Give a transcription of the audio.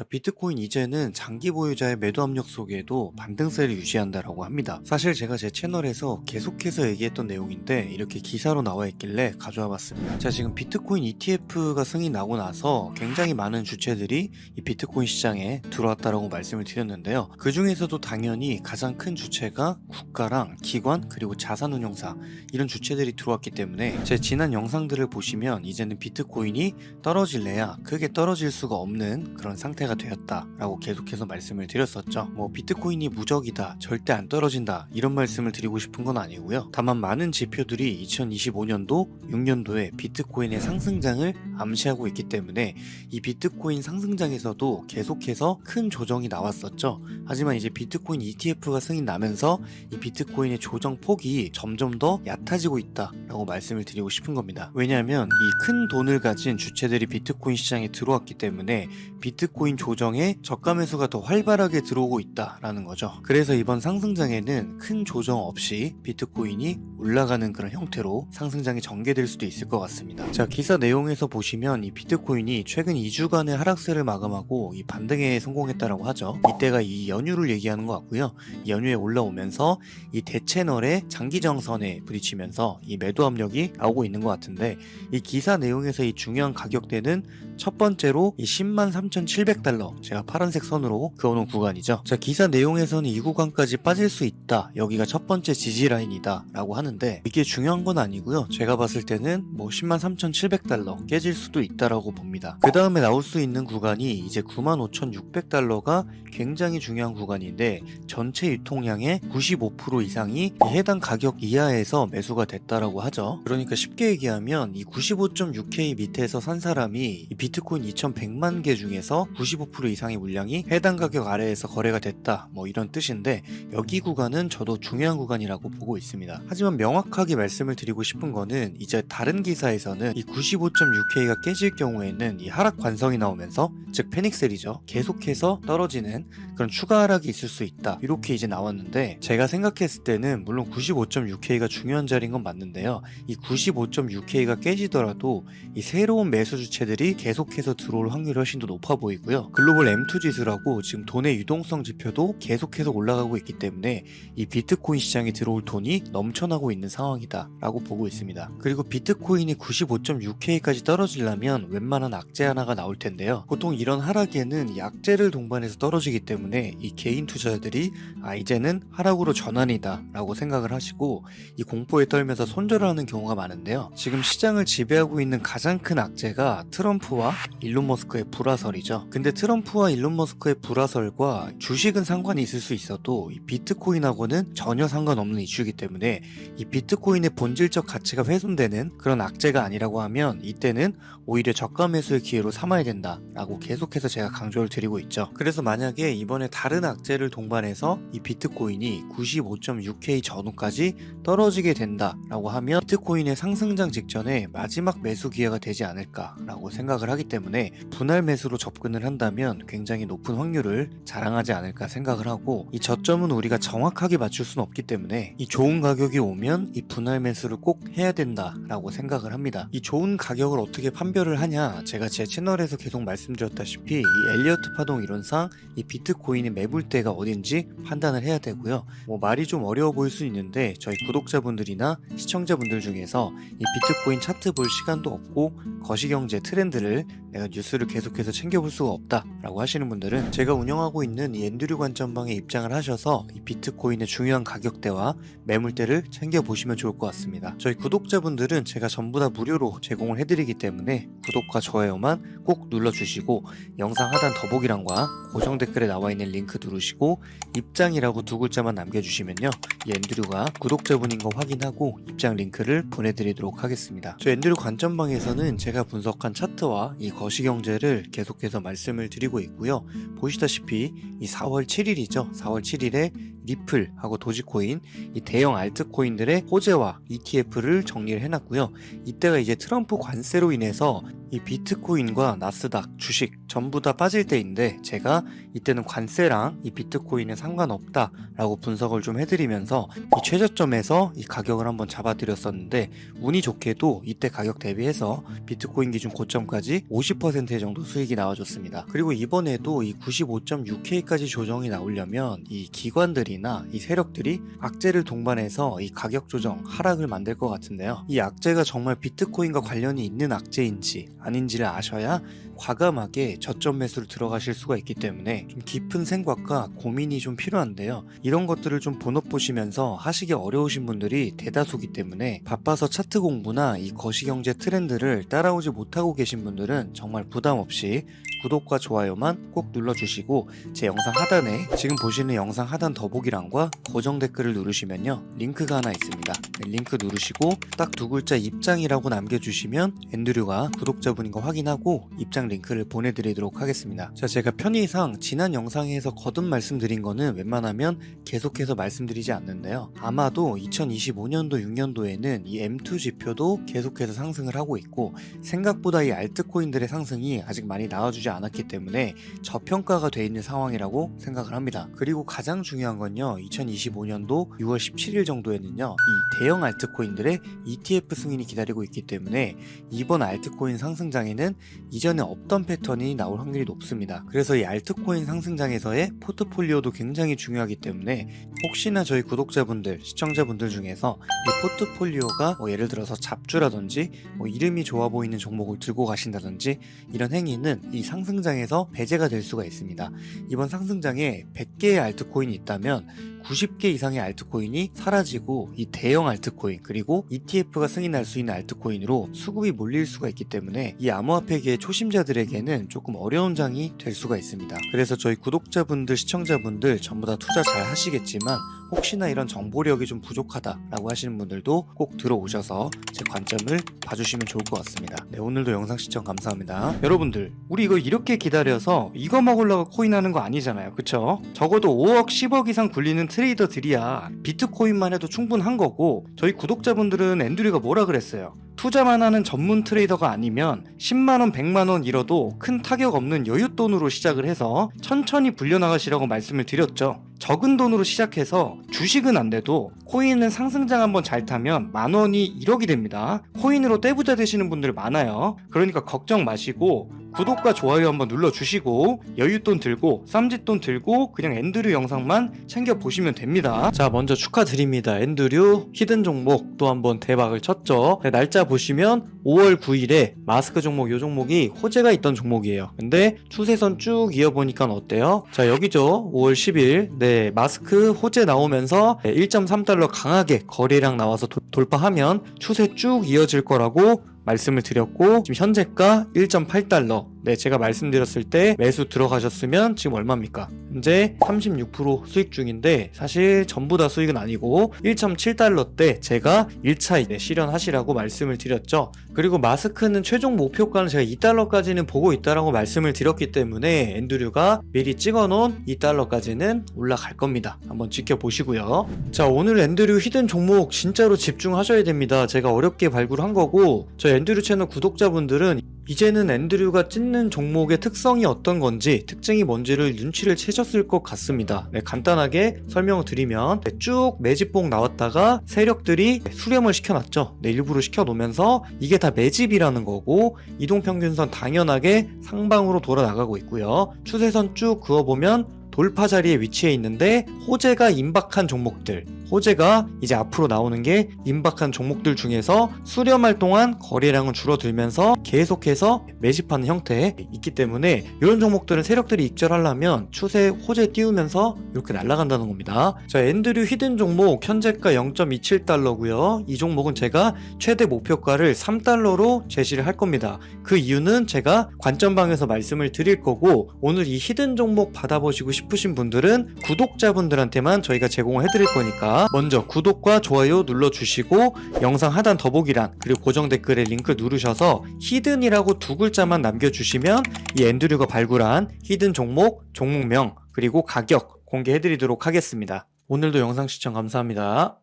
자, 비트코인 이제는 장기 보유자의 매도 압력 속에도 반등세를 유지한다라고 합니다. 사실 제가 제 채널에서 계속해서 얘기했던 내용인데 이렇게 기사로 나와 있길래 가져와 봤습니다. 자, 지금 비트코인 ETF가 승인 나고 나서 굉장히 많은 주체들이 이 비트코인 시장에 들어왔다라고 말씀을 드렸는데요. 그 중에서도 당연히 가장 큰 주체가 국가랑 기관 그리고 자산운용사 이런 주체들이 들어왔기 때문에 제 지난 영상들을 보시면 이제는 비트코인이 떨어질래야 크게 떨어질 수가 없는 그런 상태가 되었다라고 계속해서 말씀을 드렸었죠. 뭐 비트코인이 무적이다, 절대 안 떨어진다 이런 말씀을 드리고 싶은 건 아니고요. 다만 많은 지표들이 2025년도, 6년도에 비트코인의 상승장을 암시하고 있기 때문에 이 비트코인 상승장에서도 계속해서 큰 조정이 나왔었죠. 하지만 이제 비트코인 ETF가 승인 나면서 이 비트코인의 조정 폭이 점점 더 얕아지고 있다라고 말씀을 드리고 싶은 겁니다. 왜냐하면 이 큰 돈을 가진 주체들이 비트코인 시장에 들어왔기 때문에 비트코인 조정에 저가 매수가 더 활발하게 들어오고 있다라는 거죠. 그래서 이번 상승장에는 큰 조정 없이 비트코인이 올라가는 그런 형태로 상승장이 전개될 수도 있을 것 같습니다. 자, 기사 내용에서 보시면 이 비트코인이 최근 2주간의 하락세를 마감하고 이 반등에 성공했다라고 하죠. 이때가 이 연휴를 얘기하는 것 같고요. 이 연휴에 올라오면서 이 대채널의 장기정선에 부딪히면서 이 매도 압력이 나오고 있는 것 같은데 이 기사 내용에서 이 중요한 가격대는 첫 번째로 이 10만 3,700 달러 제가 파란색 선으로 그어놓은 구간이죠. 자 기사 내용에서는 이 구간까지 빠질 수 있다. 여기가 첫 번째 지지 라인이다 라고 하는데 이게 중요한 건 아니고요. 제가 봤을 때는 뭐 10만 3,700달러 깨질 수도 있다라고 봅니다. 그 다음에 나올 수 있는 구간이 이제 9만 5,600달러가 굉장히 중요한 구간인데 전체 유통량의 95% 이상이 이 해당 가격 이하에서 매수가 됐다라고 하죠. 그러니까 쉽게 얘기하면 이 95.6K 밑에서 산 사람이 이 비트코인 2,100만 개 중에서 95% 이상의 물량이 해당 가격 아래에서 거래가 됐다. 뭐 이런 뜻인데 여기 구간은 저도 중요한 구간이라고 보고 있습니다. 하지만 명확하게 말씀을 드리고 싶은 거는 이제 다른 기사에서는 이 95.6K가 깨질 경우에는 이 하락 관성이 나오면서 즉 패닉셀이죠. 계속해서 떨어지는 그런 추가 하락이 있을 수 있다. 이렇게 이제 나왔는데 제가 생각했을 때는 물론 95.6K가 중요한 자리인 건 맞는데요. 이 95.6K가 깨지더라도 이 새로운 매수 주체들이 계속해서 들어올 확률이 훨씬 더 높아 보이고요. 글로벌 M2 지수라고 지금 돈의 유동성 지표도 계속해서 올라가고 있기 때문에 이 비트코인 시장에 들어올 돈이 넘쳐나고 있는 상황이다 라고 보고 있습니다. 그리고 비트코인이 95.6K까지 떨어지려면 웬만한 악재 하나가 나올 텐데요. 보통 이런 하락에는 이 악재를 동반해서 떨어지기 때문에 이 개인 투자자들이 아 이제는 하락으로 전환이다 라고 생각을 하시고 이 공포에 떨면서 손절하는 경우가 많은데요. 지금 시장을 지배하고 있는 가장 큰 악재가 트럼프와 일론 머스크의 불화설이죠. 근데 트럼프와 일론 머스크의 불화설과 주식은 상관이 있을 수 있어도 이 비트코인하고는 전혀 상관없는 이슈이기 때문에 이 비트코인의 본질적 가치가 훼손되는 그런 악재가 아니라고 하면 이때는 오히려 저가 매수의 기회로 삼아야 된다라고 계속해서 제가 강조를 드리고 있죠. 그래서 만약에 이번에 다른 악재를 동반해서 이 비트코인이 95.6K 전후까지 떨어지게 된다라고 하면 비트코인의 상승장 직전에 마지막 매수 기회가 되지 않을까라고 생각을 하기 때문에 분할 매수로 접근을 한다 면 굉장히 높은 확률을 자랑하지 않을까 생각을 하고 이 저점은 우리가 정확하게 맞출 수는 없기 때문에 이 좋은 가격이 오면 이 분할 매수를 꼭 해야 된다라고 생각을 합니다. 이 좋은 가격을 어떻게 판별을 하냐 제가 제 채널에서 계속 말씀드렸다시피 이 엘리어트 파동 이론상 이 비트코인의 매물대가 어딘지 판단을 해야 되고요. 뭐 말이 좀 어려워 보일 수 있는데 저희 구독자분들이나 시청자분들 중에서 이 비트코인 차트 볼 시간도 없고 거시경제 트렌드를 내가 뉴스를 계속해서 챙겨볼 수가 없다 라고 하시는 분들은 제가 운영하고 있는 이 엔드류 관점방에 입장을 하셔서 이 비트코인의 중요한 가격대와 매물대를 챙겨보시면 좋을 것 같습니다. 저희 구독자분들은 제가 전부 다 무료로 제공을 해드리기 때문에 구독과 좋아요만 꼭 눌러주시고 영상 하단 더보기란과 고정 댓글에 나와 있는 링크 누르시고 입장이라고 두 글자만 남겨주시면요 이 엔드류가 구독자분인 거 확인하고 입장 링크를 보내드리도록 하겠습니다. 저 엔드류 관점방에서는 제가 분석한 차트와 이 거시경제를 계속해서 말씀을 드리고 있고요. 보시다시피 이 4월 7일이죠. 4월 7일에 리플하고 도지코인 이 대형 알트코인들의 호재와 ETF를 정리를 해놨고요. 이때가 이제 트럼프 관세로 인해서 이 비트코인과 나스닥, 주식 전부 다 빠질 때인데 제가 이때는 관세랑 이 비트코인은 상관없다라고 분석을 좀 해드리면서 이 최저점에서 이 가격을 한번 잡아드렸었는데 운이 좋게도 이때 가격 대비해서 비트코인 기준 고점까지 50% 정도 수익이 나와줬습니다. 그리고 이번에도 이 95.6K까지 조정이 나오려면 이 기관들이 나 이 세력들이 악재를 동반해서 이 가격 조정 하락을 만들 것 같은데요. 이 악재가 정말 비트코인과 관련이 있는 악재인지 아닌지를 아셔야 과감하게 저점 매수를 들어가실 수가 있기 때문에 좀 깊은 생각과 고민이 좀 필요한데요. 이런 것들을 좀 본업 보시면서 하시기 어려우신 분들이 대다수기 때문에 바빠서 차트 공부나 이 거시경제 트렌드를 따라오지 못하고 계신 분들은 정말 부담 없이 구독과 좋아요만 꼭 눌러주시고 제 영상 하단에 지금 보시는 영상 하단 더보기 란과 고정 댓글을 누르시면요. 링크가 하나 있습니다. 네, 링크 누르시고 딱 두 글자 입장이라고 남겨주시면 앤드류가 구독자분인 거 확인하고 입장 링크를 보내드리도록 하겠습니다. 자 제가 편의상 지난 영상에서 거듭 말씀드린 거는 웬만하면 계속해서 말씀드리지 않는데요. 아마도 2025년도 6년도에는 이 M2 지표도 계속해서 상승을 하고 있고 생각보다 이 알트코인들의 상승이 아직 많이 나와주지 않았기 때문에 저평가가 돼 있는 상황이라고 생각을 합니다. 그리고 가장 중요한 건 요, 2025년도 6월 17일 정도에는요, 이 대형 알트코인들의 ETF 승인이 기다리고 있기 때문에 이번 알트코인 상승장에는 이전에 없던 패턴이 나올 확률이 높습니다. 그래서 이 알트코인 상승장에서의 포트폴리오도 굉장히 중요하기 때문에 혹시나 저희 구독자분들, 시청자분들 중에서 이 포트폴리오가 뭐 예를 들어서 잡주라든지 뭐 이름이 좋아 보이는 종목을 들고 가신다든지 이런 행위는 이 상승장에서 배제가 될 수가 있습니다. 이번 상승장에 100개의 알트코인이 있다면 嗯。 90개 이상의 알트코인이 사라지고 이 대형 알트코인 그리고 ETF가 승인할 수 있는 알트코인으로 수급이 몰릴 수가 있기 때문에 이 암호화폐계의 초심자들에게는 조금 어려운 장이 될 수가 있습니다. 그래서 저희 구독자분들, 시청자분들 전부 다 투자 잘 하시겠지만 혹시나 이런 정보력이 좀 부족하다라고 하시는 분들도 꼭 들어오셔서 제 관점을 봐주시면 좋을 것 같습니다. 네, 오늘도 영상 시청 감사합니다. 여러분들, 우리 이거 이렇게 기다려서 이거 먹으려고 코인 하는 거 아니잖아요. 그쵸? 적어도 5억, 10억 이상 굴리는 트레이더들이야 비트코인만 해도 충분한 거고 저희 구독자분들은 앤드류가 뭐라 그랬어요? 투자만 하는 전문 트레이더가 아니면 10만원, 100만원 잃어도 큰 타격 없는 여윳돈으로 시작을 해서 천천히 불려나가시라고 말씀을 드렸죠. 적은 돈으로 시작해서 주식은 안 돼도 코인은 상승장 한번 잘 타면 만 원이 1억이 됩니다. 코인으로 떼부자 되시는 분들 많아요. 그러니까 걱정 마시고 구독과 좋아요 한번 눌러주시고 여윳돈 들고 쌈짓돈 들고 그냥 앤드류 영상만 챙겨 보시면 됩니다. 자 먼저 축하드립니다. 앤드류 히든 종목 또 한번 대박을 쳤죠. 네, 날짜 보시면 5월 9일에 마스크 종목 요 종목이 호재가 있던 종목이에요. 근데 추세선 쭉 이어보니까 어때요? 자 여기죠. 5월 10일 네 마스크 호재 나오면서 1.3달러 강하게 거래량 나와서 도- 돌파하면 추세 쭉 이어질 거라고 말씀을 드렸고 지금 현재가 1.8달러 네 제가 말씀드렸을 때 매수 들어가셨으면 지금 얼마입니까? 현재 36% 수익 중인데 사실 전부 다 수익은 아니고 1.7달러 때 제가 1차 네, 실현하시라고 말씀을 드렸죠. 그리고 마스크는 최종 목표가는 제가 2달러까지는 보고 있다라고 말씀을 드렸기 때문에 앤드류가 미리 찍어놓은 2달러까지는 올라갈 겁니다. 한번 지켜보시고요. 자 오늘 앤드류 히든 종목 진짜로 집중하셔야 됩니다. 제가 어렵게 발굴한 거고 저 앤드류 채널 구독자분들은 이제는 앤드류가 찢는 종목의 특성이 어떤 건지 특징이 뭔지를 눈치를 채셨을 것 같습니다. 네, 간단하게 설명을 드리면 네, 쭉 매집봉 나왔다가 세력들이 수렴을 시켜놨죠. 네, 일부러 시켜놓으면서 이게 다 매집이라는 거고 이동평균선 당연하게 상방으로 돌아 나가고 있고요. 추세선 쭉 그어보면 돌파 자리에 위치해 있는데 호재가 임박한 종목들 호재가 이제 앞으로 나오는 게 임박한 종목들 중에서 수렴할 동안 거래량은 줄어들면서 계속해서 매집하는 형태에 있기 때문에 이런 종목들은 세력들이 익절하려면 추세 호재 띄우면서 이렇게 날아간다는 겁니다. 자, 앤드류 히든 종목 현재가 0.27달러고요. 이 종목은 제가 최대 목표가를 3달러로 제시를 할 겁니다. 그 이유는 제가 관점방에서 말씀을 드릴 거고 오늘 이 히든 종목 받아보시고 싶으신 분들은 구독자분들한테만 저희가 제공을 해드릴 거니까 먼저 구독과 좋아요 눌러주시고 영상 하단 더보기란 그리고 고정 댓글에 링크 누르셔서 히든이라고 두 글자만 남겨주시면 이 앤드류가 발굴한 히든 종목, 종목명 그리고 가격 공개해드리도록 하겠습니다. 오늘도 영상 시청 감사합니다.